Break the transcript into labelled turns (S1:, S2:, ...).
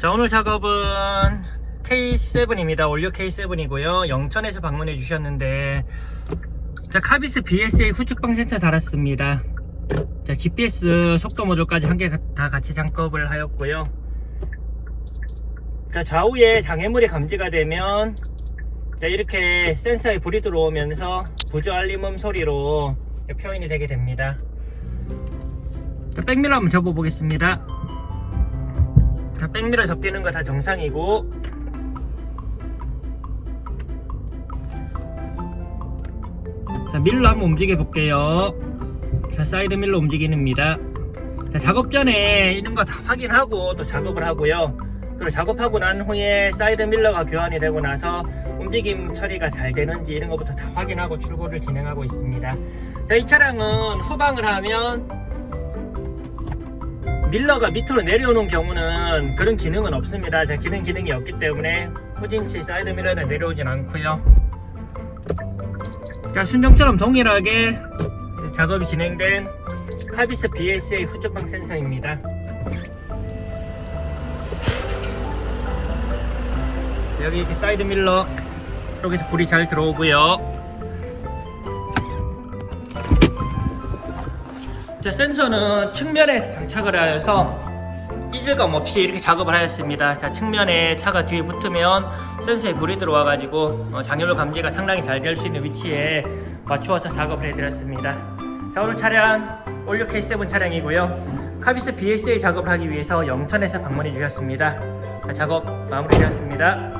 S1: 자 오늘 작업은 K7입니다. 올류 K7이고요. 영천에서 방문해 주셨는데 자 카비스 BSA 후측방 센서 달았습니다. 자 GPS 속도 모듈까지 한 개 다 같이 장급을 하였고요. 자 좌우에 장애물이 감지가 되면 자 이렇게 센서에 불이 들어오면서 부조 알림음 소리로 표현이 되게 됩니다. 자 백밀러 한번 접어 보겠습니다 자, 백미러 접히는 거 다 정상이고. 자, 밀로 한번 움직여 볼게요. 자, 사이드 밀로 움직이는입니다. 자, 작업 전에 이런 거 다 확인하고 또 작업을 하고요. 그리고 작업하고 난 후에 사이드 밀러가 교환이 되고 나서 움직임 처리가 잘 되는지 이런 것부터 다 확인하고 출고를 진행하고 있습니다. 자, 이 차량은 후방을 하면 밀러가 밑으로 내려오는 경우는 그런 기능은 없습니다. 자, 기능 기능이 없기 때문에 후진시 사이드 밀러는 내려오진 않고요. 자, 순정처럼 동일하게 작업이 진행된 카비스 BSA 후쪽방 센서입니다. 여기 이렇게 사이드 밀러 여기서 불이 잘 들어오고요. 자, 센서는 측면에 장착을 하여서 이질감 없이 이렇게 작업을 하였습니다. 자, 측면에 차가 뒤에 붙으면 센서에 불이 들어와 가지고 어, 장애물 감지가 상당히 잘 될 수 있는 위치에 맞추어서 작업을 해드렸습니다. 자, 오늘 차량 올류 K7 차량이고요. 카비스 BSA 작업을 하기 위해서 영천에서 방문해 주셨습니다. 자, 작업 마무리되었습니다.